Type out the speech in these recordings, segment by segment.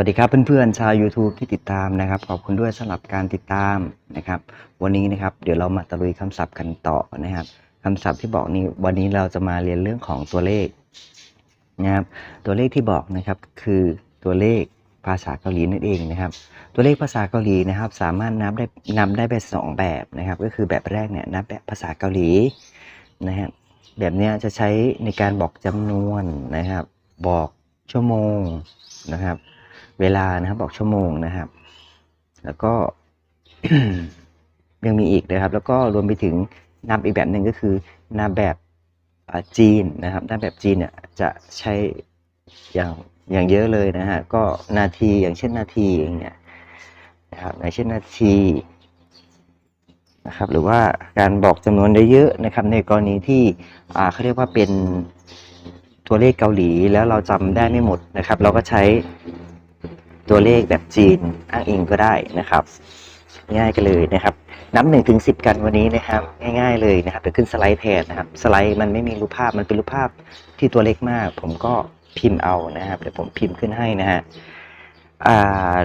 วัสดีครับเพื่อนๆชาว YouTube ที่ติดตามนะครับ ขอบคุณด้วยสำหรับการติดตามนะครับ วันนี้นะครับเดี๋ยวเรามาตะลุยคำศัพท์กันต่อนะครับคำศัพท์ที่บอกนี้วันนี้เราจะมาเรียนเรื่องของตัวเลขนะครับตัวเลขที่บอกนะครับคือตัวเลขภาษาเกาหลีนั่นเองนะครับ ตัวเลขภาษาเกาหลีนะครับ สามารถนับได้นับได้เป็นสองแบบนะครับ ก็คือแบบแรกเนี่ยนับแบบภาษาเกาหลีนะครับแบบนี้จะใช้ในการบอกจำนวนนะครับ บอกชั่วโมงนะครับ เวลานะครับบอกชั่วโมงนะครับ แล้วก็ยังมีอีกนะครับ แล้วก็รวมไปถึงนับอีกแบบหนึ่งก็คือนับแบบจีนนะครับนับแบบจีนเนี่ยจะใช้อย่างอย่างเยอะเลยนะฮะก็นาทีอย่างเช่นนาทีอย่างเงี้ยนะครับอย่างเช่นนาทีนะครับหรือว่าการบอกจำนวนได้เยอะนะครับ ในกรณีที่อ่าเขาเรียกว่าเป็นตัวเลขเกาหลีแล้วเราจำได้ไม่หมดนะครับ เราก็ใช้ ตัวเลขแบบจีนอ้างอิงก็ได้นะครับ ง่ายกันเลยนะครับ นับหนึ่งถึงสิบกันวันนี้นะครับ ง่าย ๆเลยนะครับเดี๋ยวขึ้นสไลด์แทนนะครับ สไลด์มันไม่มีรูปภาพมันเป็นรูปภาพที่ตัวเล็กมาก ผมก็พิมพ์เอานะครับเดี๋ยวผมพิมพ์ขึ้นให้นะฮะ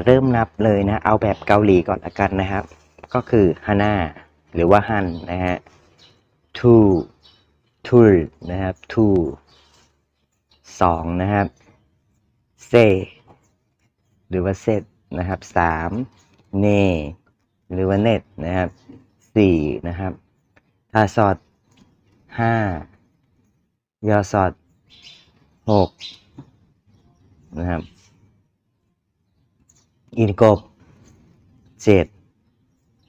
เริ่มนับเลยนะ เอาแบบเกาหลีก่อนละกันนะครับ ก็คือฮาน่าหรือว่าฮันนะฮะ two two นะครับ two สองนะครับ say หรือว่าเซตนะครับสามเนหรือว่าเน็ตนะครับสี่นะครับทาสอดห้ายอสอดหกนะครับอินกบเจ็ด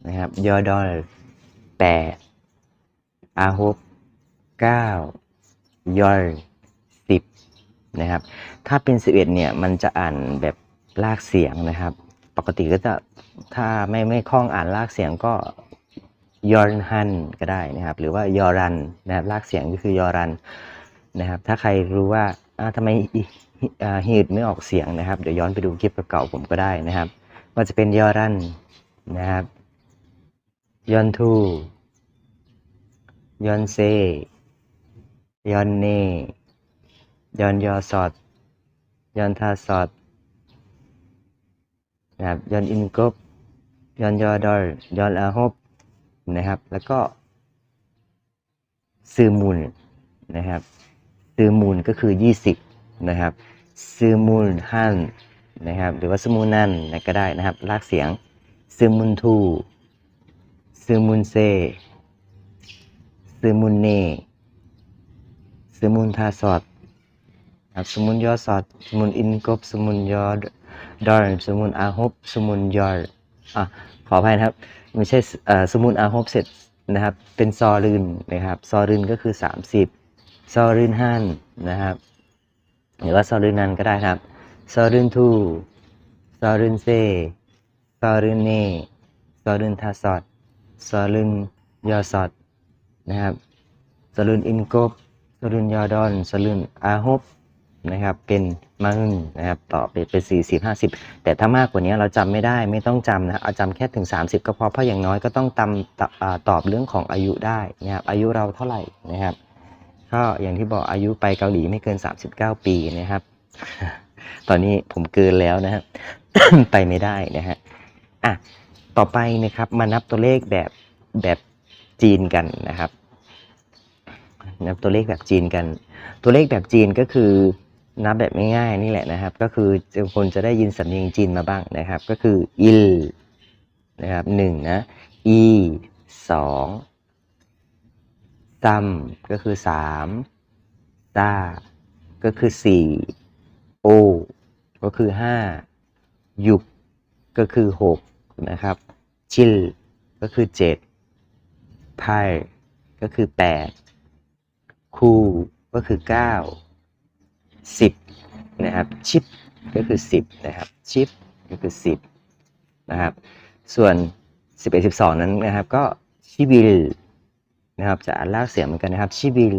นะครับยอดอลแปดอาฮุบเก้ายอลสิบนะครับ ถ้าเป็น11เนี่ย มันจะอ่านแบบ ลากเสียงนะครับ ปกติก็จะถ้าไม่ไม่คล่องอ่านลากเสียงก็ยอรฮันก็ได้นะครับ หรือว่ายอรันนะครับลากเสียงก็คือยอรันนะครับ ถ้าใครรู้ว่าอ้าทำไมฮีดไม่ออกเสียงนะครับ เดี๋ยวย้อนไปดูคลิปเก่าผมก็ได้นะครับว่าจะเป็นยอรันนะครับยอนทูยอนเซยอนเนยอนยอสอดยอนทาสอด นะครับยอนอินกบยอนยอดอลยอนอาฮบนะครับ แล้วก็ซื้อมูลนะครับซื้อมูลก็คือ 20 นะครับซื้อมูลฮันนะครับ หรือว่าซื้อมูลนันนะก็ได้นะครับ ลากเสียงซื้อมุนทูซื้อมุนเซซื้อมุนเนซื้อมุนทาสอดครับสมุนยอสอดสมุนอินกบสมุนยอด อลสมุนอาฮบสมุนยอลอะขออภัยนะครับไม่ใช่เอ่อสมุนอาฮบเสร็จนะครับเป็นซอรืนนะครับซอรืนก็คือ 30 ซอรืนฮันนะครับหรือว่าซอรืนนันก็ได้ครับซอรืนทูซอรืนเซซอรืนเนซอรืนทาสอดซอรืนยอสอดนะครับซอรืนอินกบซอรืนยอดอนซอรืนอาฮบ นะครับเป็นมาหึ่งนะครับต่อไปเป็นสี่สิบห้าสิบแต่ถ้ามากกว่านี้เราจำไม่ได้ไม่ต้องจำนะเอาจำแค่ถึง 30 ก็พอเพราะอย่างน้อยก็ต้องตำตอบอ่าตอบเรื่องของอายุได้นะครับอายุเราเท่าไหร่นะครับก็อย่างที่บอกอายุไปเกาหลีไม่เกิน 39 ปีนะครับ ตอนนี้ผมเกินแล้วนะครับไปไม่ได้นะฮะอะต่อไปนะครับมานับตัวเลขแบบแบบจีนกันนะครับนับตัวเลขแบบจีนกัน ตัวเลขแบบจีนก็คือ นับแบบง่ายๆนี่แหละนะครับ ก็คือคนจะได้ยินสำเนียงจีนมาบ้างนะครับ ก็คือ il นะครับหนึ่งนะ e สองซัมก็คือสามซาก็คือสี่โอก็คือห้ายุกก็คือหกนะครับชิลก็คือเจ็ดไพก็คือแปดคูก็คือ9 10นะครับชิปก็คือ 10นะครับชิปก็คือ 10นะครับส่วน 11 12 นั้นนะครับก็ชิบิลนะครับจะอ่านลากเสียงเหมือนกันนะครับชิบิล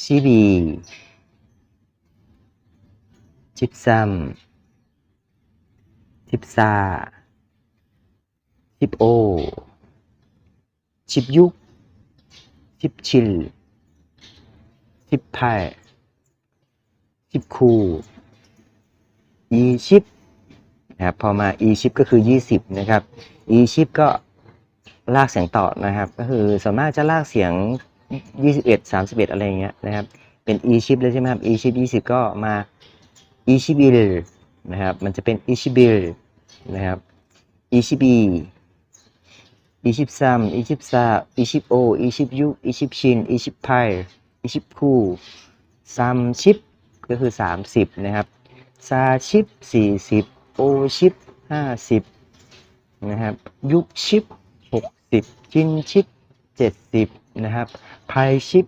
ชิบีชิปซัมชิปซาชิปโอ ชิปยุกชิปชิลชิปไพ ชิปคูอีชิปนะครับพอมาอีชิปก็คือ 20 นะครับอีชิปก็ลากเสียงต่อนะครับ ก็คือส่วนมากจะลากเสียง 21 31 อะไรอย่างเงี้ยนะครับ เป็นอีชิปเลยใช่ไหมครับอีชิป20 ก็มาอีชิบิลนะครับ มันจะเป็นอีชิบิลนะครับอีชิบีอีชิปซัมอีชิปซาอีชิปโออีชิปยุอีชิปชินอีชิปไพอีชิปคูซัมชิป ก็คือ 30 นะครับซาชิป 40 โอชิป 50 นะครับ ยุคชิป 60 จินชิป 70 นะครับไพชิป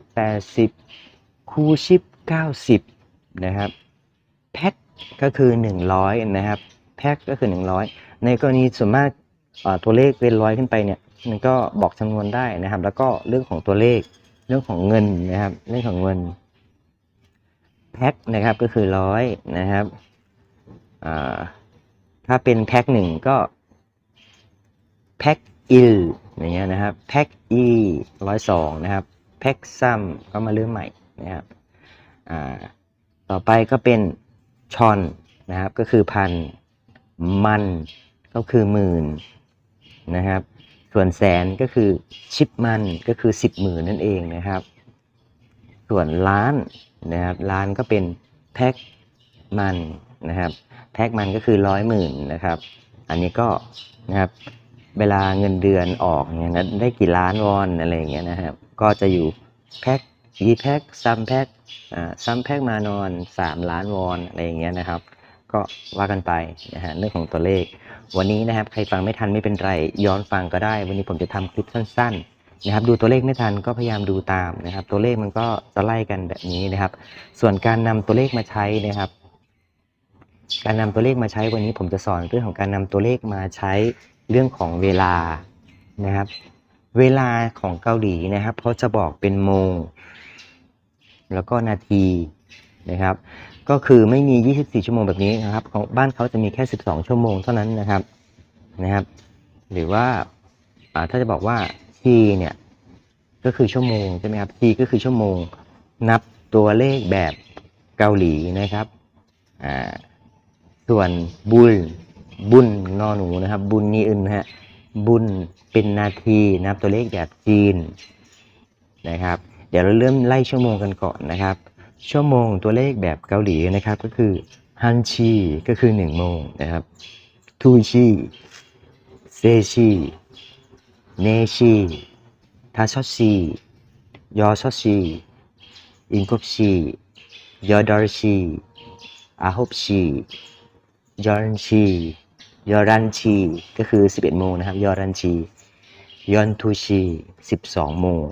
80 คูชิป 90 นะครับแพ็คก็คือ 100 นะครับแพ็คก็คือ 100 ในกรณีส่วนมากตัวเลขเป็นร้อยขึ้นไปเนี่ยมันก็บอกจำนวนได้นะครับ แล้วก็เรื่องของตัวเลขเรื่องของเงินนะครับ เรื่องของเงิน แพ็คนะครับก็คือร้อยนะครับถ้าเป็นแพ็คหนึ่งก็แพ็คอิลอย่างเงี้ยนะครับแพ็คอีร้อยสองนะครับแพ็คซัมก็มาเรื่องใหม่นะครับต่อไปก็เป็นชอนนะครับก็คือพันมันก็คือหมื่นนะครับส่วนแสนก็คือชิปมันก็คือสิบหมื่นนั่นเองนะครับ ส่วนล้าน นะครับล้านก็เป็นแพ็คมันนะครับแพ็คมันก็คือร้อยหมื่นนะครับ อันนี้ก็นะครับเวลาเงินเดือนออกเนี่ยนะได้กี่ล้านวอนอะไรอย่างเงี้ยนะครับ ก็จะอยู่แพ็คอีแพ็คซัมแพ็คอ่าซัมแพ็คมานอนสามล้านวอนอะไรอย่างเงี้ยนะครับ ก็ว่ากันไปนะฮะเรื่องของตัวเลข วันนี้นะครับใครฟังไม่ทันไม่เป็นไรย้อนฟังก็ได้ วันนี้ผมจะทำคลิปสั้น ๆ นะครับ ดูตัวเลขไม่ทันก็พยายามดูตามนะครับ ตัวเลขมันก็จะไล่กันแบบนี้นะครับ ส่วนการนำตัวเลขมาใช้นะครับ การนำตัวเลขมาใช้วันนี้ผมจะสอนเรื่องของการนำตัวเลขมาใช้เรื่องของเวลานะครับ เวลาของเกาหลีนะครับเขาจะบอกเป็นโมง แล้วก็นาทีนะครับ ก็คือไม่มี 24 ชั่วโมงแบบนี้นะครับของบ้านเขาจะมีแค่ 12 ชั่วโมงเท่านั้นนะครับนะครับ หรือว่าถ้าจะบอกว่า ทีเนี่ยก็คือชั่วโมงใช่ไหมครับทีก็คือชั่วโมง นับตัวเลขแบบเกาหลีนะครับอ่าส่วนบุญบุญนอหนูนะครับ บุญนี่อึนนฮะบุญเป็นนาทีนับตัวเลขแบบจีนนะครับ เดี๋ยวเราเริ่มไล่ชั่วโมงกันก่อนนะครับ ชั่วโมงตัวเลขแบบเกาหลีนะครับก็คือฮันชีก็คือ1โมงนะครับทูชีเซชี เนชีทาชอชียอชอชีอินกบชียอดอร์ชีอาฮบชียอรันชียอรันชีก็คือ 11 โมงนะครับยอรันชียอนทูชี12 โมง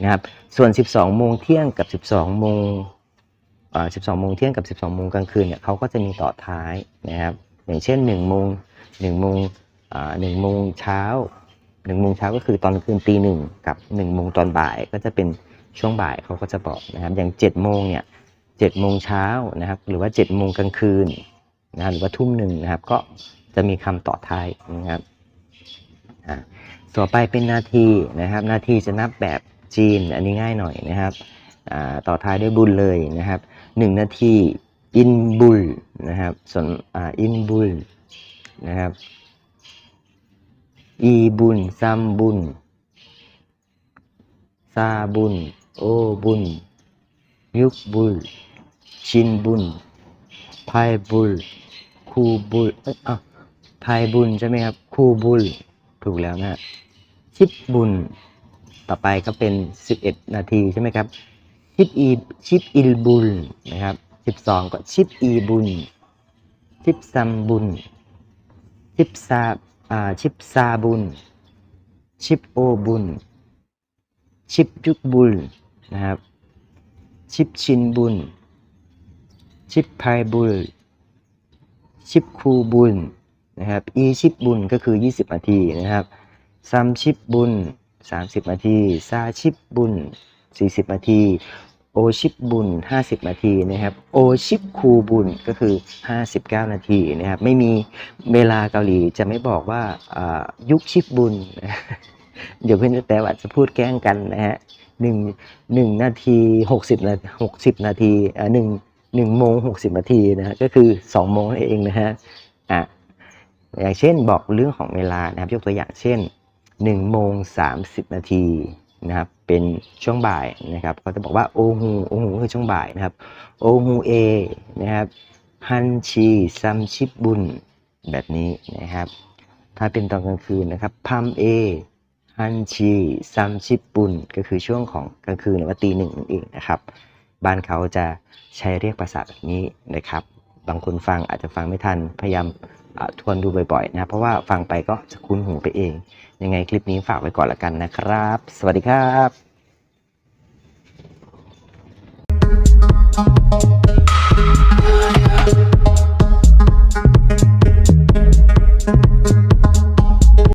นะครับ ส่วน 12 โมงเที่ยงกับ 12 โมงอ่า12 โมงเที่ยงกับ 12 โมงกลางคืนเนี่ยเขาก็จะมีต่อท้ายนะครับ อย่างเช่น 1 โมง 1 โมงอ่า1โมงเช้า 1โมงเช้าก็คือตอนคืนตีหนึ่งกับ1โมงตอนบ่ายก็จะเป็นช่วงบ่ายเขาก็จะบอกนะครับอย่าง7โมงเนี่ย7โมงเช้านะครับ หรือว่า7โมงกลางคืนนะครับหรือว่าทุ่มหนึ่งนะครับ ก็จะมีคำต่อท้ายนะครับอ่าต่อไปเป็นนาทีนะครับนาทีจะนับแบบจีนอันนี้ง่ายหน่อยนะครับอ่าต่อท้ายด้วยบุญเลยนะครับหนึ่งนาทีอินบุลนะครับส่วนอ่าอินบุลนะครับ อีบุญซัมบุญซาบุญ โอบุญ ยุกบุลชินบุญพายบุลคูบุลเอ้ยอะพายบุญใช่ไหมครับ คูบุลถูกแล้วนะฮะชิปบุญ ต่อไปก็เป็น 11 นาทีใช่ไหมครับ ชิปอีชิปอิลบุลนะครับสิบสองก็ชิปอีบุลชิปซัมบุลชิปซา ชิปซาบุลชิปโอบุลชิปยุกบุลนะครับ ชิปชินบุลชิปไพบุลชิปคูบุลนะครับอีชิปบุลก็คือ 20 นาทีนะครับซัมชิปบุล30 นาที ซาชิปบุล40 นาที โอชิปบุญ 50 นาทีนะครับโอชิปคูบุญก็คือ 59 นาทีนะครับไม่มีเวลาเกาหลีจะไม่บอกว่ายุคชิปบุญ เดี๋ยวเพื่อนแต่ว่าจะพูดแกล้งกันนะฮะหนึ่งหนึ่งนาทีหกสิบนาหกสิบนาทีอ่าหนึ่งหนึ่งโมงหกสิบนาทีนะฮะก็คือสองโมงเองนะฮะอะอย่างเช่นบอกเรื่องของเวลานะครับยกตัวอย่างเช่นหนึ่งโมงสามสิบนาที นะครับเป็นช่วงบ่ายนะครับก็จะบอกว่าโอฮูโอฮูคือช่วงบ่ายนะครับโอฮูเอนะครับฮันชีซัมชิบบุนแบบนี้นะครับ ถ้าเป็นตอนกลางคืนนะครับพัมเอฮันชีซัมชิบบุนก็คือช่วงของกลางคืนหรือว่าตีหนึ่งนั่นเองนะครับ บ้านเขาจะใช้เรียกภาษาแบบนี้นะครับ บางคนฟังอาจจะฟังไม่ทัน พยายามทวนดูบ่อยๆนะเพราะว่าฟังไปก็จะคุ้นหูไปเอง ยังไงคลิปนี้ฝากไว้ก่อนละกันนะครับ สวัสดีครับ